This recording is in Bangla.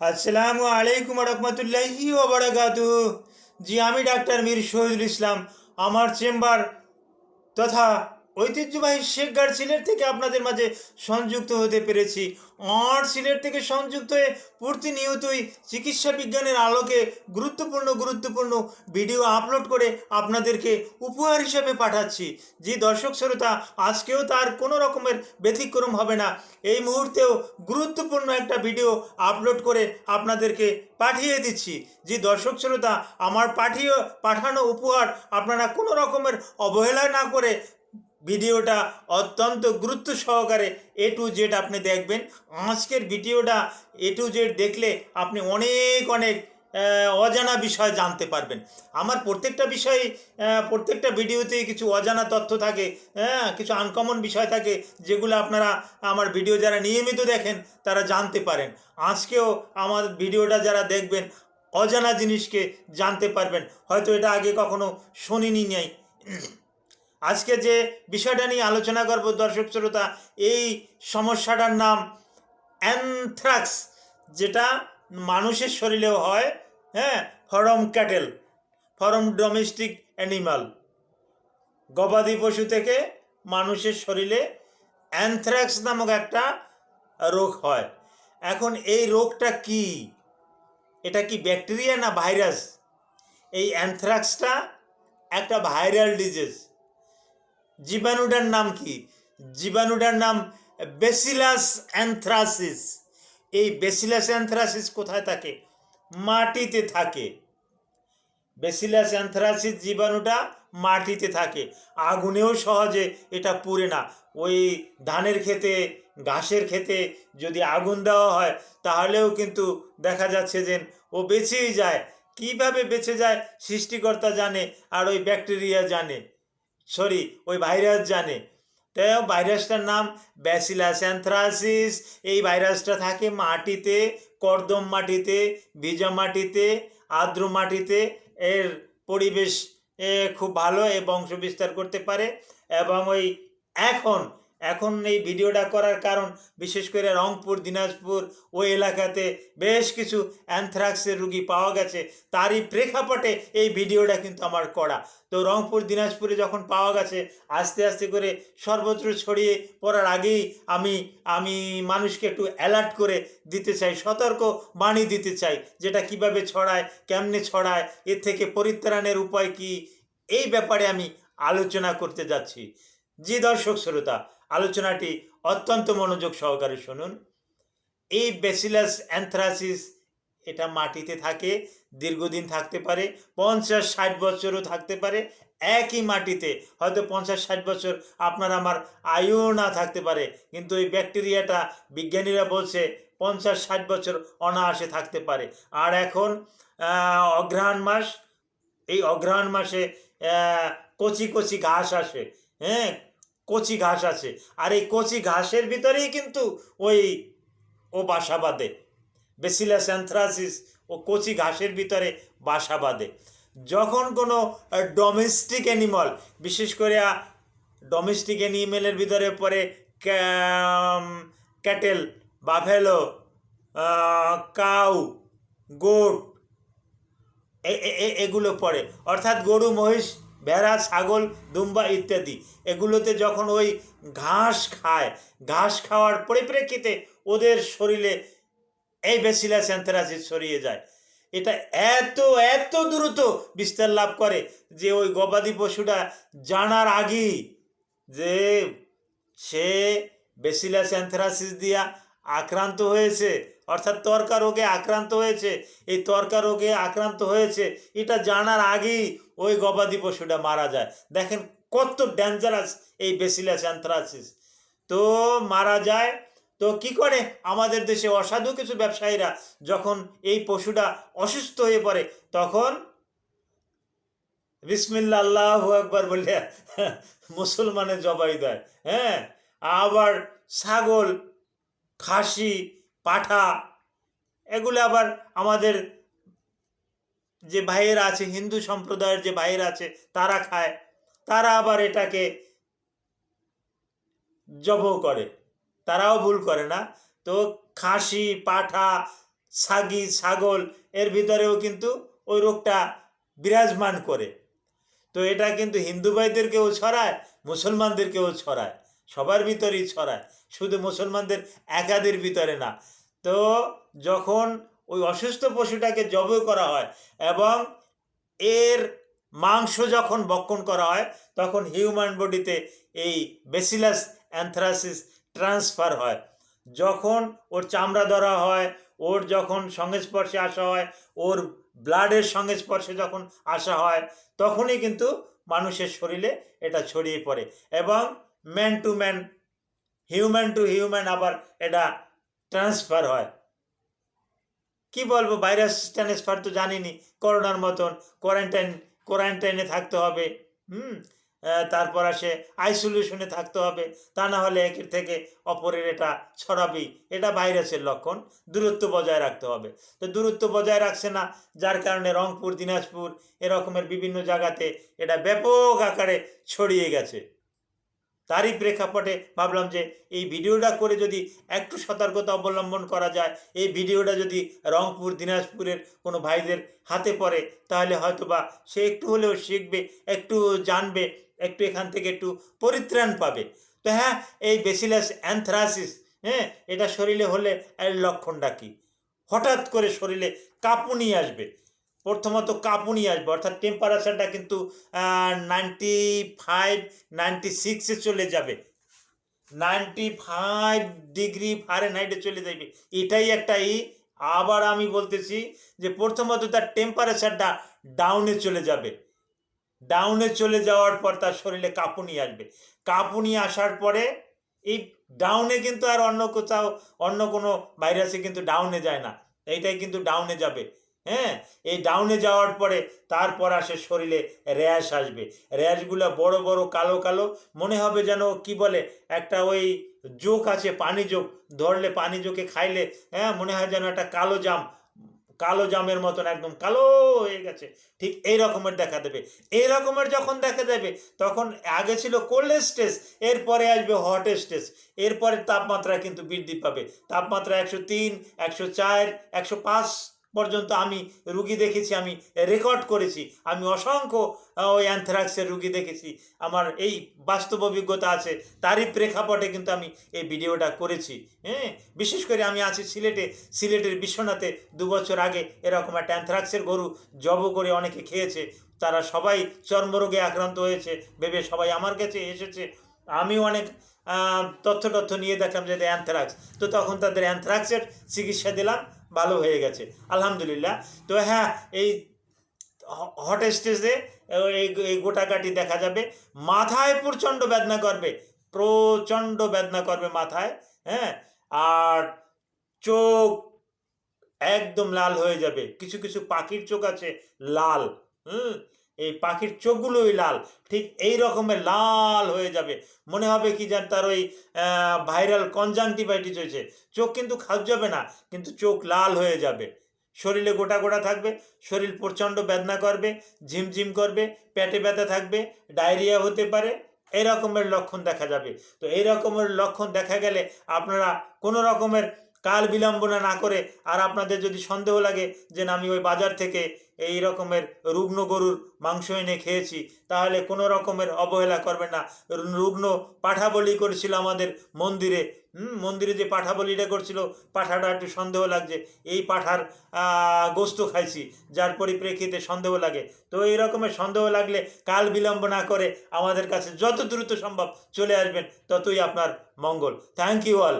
আসসালামু আলাইকুম রহমতুল্লাহি ওবরাকাতু জি আমি ডাক্তার মীর শহীদুল ইসলাম। আমার চেম্বার তথা ঐতিহ্যবাহী শেখগাড় সিলেট থেকে আপনাদের মাঝে সংযুক্ত হতে পেরেছি। আর সিলেট থেকে সংযুক্ত হয়ে প্রতিনিয়তই চিকিৎসা বিজ্ঞানের আলোকে গুরুত্বপূর্ণ গুরুত্বপূর্ণ ভিডিও আপলোড করে আপনাদেরকে উপহার হিসেবে পাঠাচ্ছি। যে দর্শক শ্রোতা, আজকেও তার কোনো রকমের ব্যতিক্রম হবে না। এই মুহূর্তেও গুরুত্বপূর্ণ একটা ভিডিও আপলোড করে আপনাদেরকে পাঠিয়ে দিচ্ছি। যে দর্শক শ্রোতা, আমার পাঠিয়ে, পাঠানো উপহার আপনারা কোনো রকমের অবহেলা না করে ভিডিওটা অত্যন্ত গুরুত্ব সহকারে এ টু জেড আপনি দেখবেন। আজকের ভিডিওটা এ টু জেড দেখলে আপনি অনেক অনেক অজানা বিষয় জানতে পারবেন। আমার প্রত্যেকটা বিষয়ে প্রত্যেকটা ভিডিওতে কিছু অজানা তথ্য থাকে হ্যাঁ কিছু আনকমন বিষয় থাকে, যেগুলো আপনারা আমার ভিডিও যারা নিয়মিত দেখেন, তারা জানতে পারেন। আজকেও আমার ভিডিওটা যারা দেখবেন, অজানা জিনিসকে জানতে পারবেন। হয়তো এটা আগে কখনো শুনিনি নাই আজকে যে বিষয়টা নিয়ে আলোচনা করব দর্শক শ্রোতা, এই সমস্যাটার নাম অ্যানথ্রাক্স, যেটা মানুষের শরীরেও হয় হ্যাঁ from cattle, from domestic animal. গবাদি পশু থেকে মানুষের শরীরে অ্যানথ্রাক্স নামক একটা রোগ হয়। এখন এই রোগটা কি? এটা কি ব্যাকটেরিয়া না ভাইরাস? এই অ্যানথ্রাক্সটা একটা ভাইরাল ডিজিজ। জীবাণুটার নাম কি? জীবাণুটার নাম বেসিলাস অ্যানথ্রাসিস। এই বেসিলাস অ্যানথ্রাসিস কোথায় থাকে? মাটিতে থাকে। বেসিলাস অ্যানথ্রাসিস জীবাণুটা মাটিতে থাকে। আগুনেও সহজে এটা পুড়ে না। ওই ধানের খেতে ঘাসের খেতে যদি আগুন দেওয়া হয়, তাহলেও কিন্তু দেখা যাচ্ছে যে ও বেঁচেই যায়। কীভাবে বেঁচে যায়, সৃষ্টিকর্তা জানে আর ওই ব্যাকটেরিয়া জানে। সরি ওই ভাইরাস জানে। তো ভাইরাসটার নাম ব্যাসিলাস অ্যান্থ্রাসিস এই ভাইরাসটা থাকে মাটিতে, কর্দম মাটিতে ভিজা মাটিতে, আর্দ্র মাটিতে। এর পরিবেশ খুব ভালো, এ বংশ বিস্তার করতে পারে। এবং ওই এখন এখন এই ভিডিওটা করার কারণ, বিশেষ করে রংপুর, দিনাজপুর ওই এলাকাতে বেশ কিছু অ্যানথ্রাক্সের রুগী পাওয়া গেছে। তারই প্রেক্ষাপটে এই ভিডিওটা কিন্তু আমার করা। তো রংপুর, দিনাজপুরে যখন পাওয়া গেছে, আস্তে আস্তে করে সর্বত্র ছড়িয়ে পড়ার আগেই আমি আমি মানুষকে একটু অ্যালার্ট করে দিতে চাই, সতর্ক বাণী দিতে চাই, যেটা কীভাবে ছড়ায়, কেমনে ছড়ায়, এর থেকে পরিত্রাণের উপায় কি, এই ব্যাপারে আমি আলোচনা করতে যাচ্ছি। জি দর্শক, শ্রোতা আলোচনাটি অত্যন্ত মনোযোগ সহকারে শুনুন। এই বেসিলাস অ্যানথ্রাসিস এটা মাটিতে থাকে, দীর্ঘদিন থাকতে পারে পঞ্চাশ ষাট বছরও থাকতে পারে, একই মাটিতে হয়তো পঞ্চাশ ষাট বছর আপনার আমার আয়ুও না থাকতে পারে, কিন্তু এই ব্যাকটেরিয়াটা বিজ্ঞানীরা বলছে পঞ্চাশ ষাট বছর অনায়াসে থাকতে পারে। আর এখন অঘ্রাণ মাস, এই অঘ্রাণ মাসে কচি কচি ঘাস আসে হ্যাঁ? কচি ঘাস আছে। আর এই কচি ঘাসের ভিতরেই কিন্তু ওই ও বাসা বাঁধে। বেসিলাস অ্যানথ্রাসিস ও কচি ঘাসের ভিতরে বাসা বাঁধে। যখন কোনো ডোমেস্টিক অ্যানিমাল বিশেষ করে ডোমেস্টিক অ্যানিমেলের ভিতরে পড়ে ক্যাটেল, বাফেলো কাউ, গোট এগুলো পড়ে। অর্থাৎ গরু, মহিষ ভেড়া ছাগল, দুম্বা ইত্যাদি। এগুলোতে যখন ওই ঘাস খায়, ঘাস খাওয়ার পরিপ্রেক্ষিতে ওদের শরীরে এই বেসিলাস অ্যান্থ্রাসিস ছড়িয়ে যায়। এটা এত এত দ্রুত বিস্তার লাভ করে যে ওই গবাদি পশুটা জানার আগেই যে সে বেসিলাস অ্যান্থ্রাসিস দিয়া আক্রান্ত হয়েছে অর্থাৎ তর্কা রোগে আক্রান্ত হয়েছে। এই তর্কা রোগে আক্রান্ত হয়েছে, এটা জানার আগেই ওই গবাদি পশুটা মারা যায়। দেখেন কত ডেঞ্জারাস এই বেসিলাস অ্যান্থ্রাসিস তো মারা যায়, তো কি করে? আমাদের দেশে অসাধু কিছু ব্যবসায়ীরা যখন এই পশুটা অসুস্থ হয়ে পড়ে, তখন বিসমিল্লা আল্লাহ একবার বলে মুসলমানের জবাই দেয়। হ্যাঁ আবার ছাগল, খাসি, পাঠা এগুলো আবার আমাদের যে ভাইয়েরা আছে, হিন্দু সম্প্রদায়ের যে ভাইয়েরা আছে, তারা খায়। তারা আবার এটাকে জব করে। তারাও ভুল করে না। তো খাসি, পাঠা, সাগি, ছাগল, এর ভিতরেও কিন্তু ওই রোগটা বিরাজমান করে। তো এটা কিন্তু হিন্দু ভাইদেরকেও ছড়ায়, মুসলমানদেরকেও ছড়ায়। সবার ভিতরেই ছড়ায়। শুধু মুসলমানদের একাদের ভিতরে না। তো যখন ওই অসুস্থ পশুটাকে জব করা হয় এবং এর মাংস যখন বক্ষণ করা হয়, তখন হিউম্যান বডিতে এই বেসিলাস অ্যানথ্রাসিস ট্রান্সফার হয়। যখন ওর চামড়া ধরা হয়, ওর যখন সংস্পর্শে আসা হয়, ওর ব্লাডের সংস্পর্শে যখন আসা হয়, তখনই কিন্তু মানুষের শরীরে এটা ছড়িয়ে পড়ে এবং man to man human to human আবার এটা ট্রান্সফার হয়। কি বলব ভাইরাস ট্রান্সফার তো জানিনি করোনার মতন কোয়ারেন্টাইন কোয়ারেন্টাইনে থাকতে হবে, হুম? তারপর আসে আইসোলেশনে থাকতে হবে, তা না হলে একের থেকে অপরের এটা ছড়াবেই। এটা ভাইরাসের লক্ষণ, দূরত্ব বজায় রাখতে হবে। তো দূরত্ব বজায় রাখছে না, যার কারণে রংপুর, দিনাজপুর এরকমের বিভিন্ন জায়গাতে এটা ব্যাপক আকারে ছড়িয়ে গেছে। তারই প্রেক্ষাপটে ভাবলাম যে এই ভিডিওটা করে যদি একটু সতর্কতা অবলম্বন করা যায়, এই ভিডিওটা যদি রংপুর, দিনাজপুরের কোনো ভাইদের হাতে পড়ে, তাহলে হয়তো বা সে একটু হলেও শিখবে, একটু জানবে, একটু এখান থেকে একটু পরিত্রাণ পাবে। তো হ্যাঁ এই বেসিলাস অ্যানথ্রাসিস হ্যাঁ এটা শরীরে হলে এর লক্ষণটা কী? হঠাৎ করে শরীরে কাঁপুনি আসবে। প্রথমত কাঁপুনি আসবে, অর্থাৎ টেম্পারেচারটা কিন্তু নাইনটি ফাইভ নাইনটি সিক্সে চলে যাবে। নাইনটি ফাইভ ডিগ্রি ফারেনহাইটে চলে যাবে। এটাই একটা ই, আবার আমি বলতেছি যে প্রথমত তার টেম্পারেচারটা ডাউনে চলে যাবে। ডাউনে চলে যাওয়ার পর তার শরীরে কাঁপুনি আসবে। কাঁপুনি আসার পরে এই ডাউনে কিন্তু আর অন্য কোথাও, অন্য কোনো ভাইরাসে কিন্তু ডাউনে যায় না। এইটাই কিন্তু ডাউনে যাবে। হ্যাঁ এই ডাউনে যাওয়ার পরে তারপর আসে শরীরে র্যাশ আসবে। র্যাশগুলো বড় বড়, কালো কালো, মনে হবে যেন কি বলে, একটা ওই জোক আছে, পানি জোক। ধরলে পানি জোকে খাইলে হ্যাঁ মনে হয় যেন একটা কালো জাম, কালো জামের মতন একদম কালো হয়ে গেছে। ঠিক এই রকমের দেখা দেবে। এই রকমের যখন দেখা দেবে, তখন আগে ছিল কোল্ড স্টেজ এরপরে আসবে হট স্টেজ এরপরে তাপমাত্রা কিন্তু বৃদ্ধি পাবে। তাপমাত্রা একশো তিন, একশো চার, একশো পাঁচ পর্যন্ত আমি রুগী দেখেছি, আমি রেকর্ড করেছি। আমি অসংখ্য ওই অ্যানথ্রাক্সের রুগী দেখেছি। আমার এই বাস্তব অভিজ্ঞতা আছে, তারই প্রেক্ষাপটে কিন্তু আমি এই ভিডিওটা করেছি। হ্যাঁ বিশেষ করে আমি আছি সিলেটে। সিলেটের বিশ্বনাথে দু বছর আগে এরকম একটা অ্যানথ্রাক্সের গরু জব করে অনেকে খেয়েছে। তারা সবাই চর্মরোগে আক্রান্ত হয়েছে, ভেবে সবাই আমার কাছে এসেছে। আমিও অনেক তথ্য তথ্য নিয়ে দেখলাম যে অ্যানথ্রাক্স তো তখন তাদের অ্যানথ্রাক্সের চিকিৎসা দিলাম। ভালো হয়ে গেছে, আলহামদুলিল্লাহ। তো হ্যাঁ এই হট স্টেজে এই গোটাকাটি দেখা যাবে। মাথায় প্রচণ্ড বেদনা করবে, প্রচণ্ড বেদনা করবে মাথায় হ্যাঁ? আর চোখ একদম লাল হয়ে যাবে, কিছু কিছু পাখির চোখ আছে লাল, হুম? এই পাখির চোখগুলোই লাল, ঠিক এই রকমের লাল হয়ে যাবে। মনে হবে কি যেন তার ওই ভাইরাল কনজাংটিভাইটিস হয়েছে। চোখ কিন্তু যাবে না, কিন্তু চোখ লাল হয়ে যাবে। শরীরে গোটা গোটা থাকবে, শরীর প্রচণ্ড বেদনা করবে, ঝিমঝিম করবে, পেটে ব্যথা থাকবে, ডায়রিয়া হতে পারে, এই রকমের লক্ষণ দেখা যাবে। তো এই রকমের লক্ষণ দেখা গেলে আপনারা কোনো রকমের কাল বিলম্বনা না করে আর আপনাদের যদি সন্দেহ লাগে যে আমি ওই বাজার থেকে এই রকমের রুগ্ন গরুর মাংস এনে খেয়েছি, তাহলে কোনো রকমের অবহেলা করবেন না। রুগ্ন পাঠা বলি করেছিল আমাদের মন্দিরে। হুম, মন্দিরে যে পাঠা বলিটা করছিল, পাঠাটা একটু সন্দেহ লাগছে। এই পাঠার গোস্ত খাইছি, যার পরিপ্রেক্ষিতে সন্দেহ লাগে। তো এই রকমের সন্দেহ লাগলে কাল বিলম্ব না করে আমাদের কাছে যত দ্রুত সম্ভব চলে আসবেন, ততই আপনার মঙ্গল। Thank you all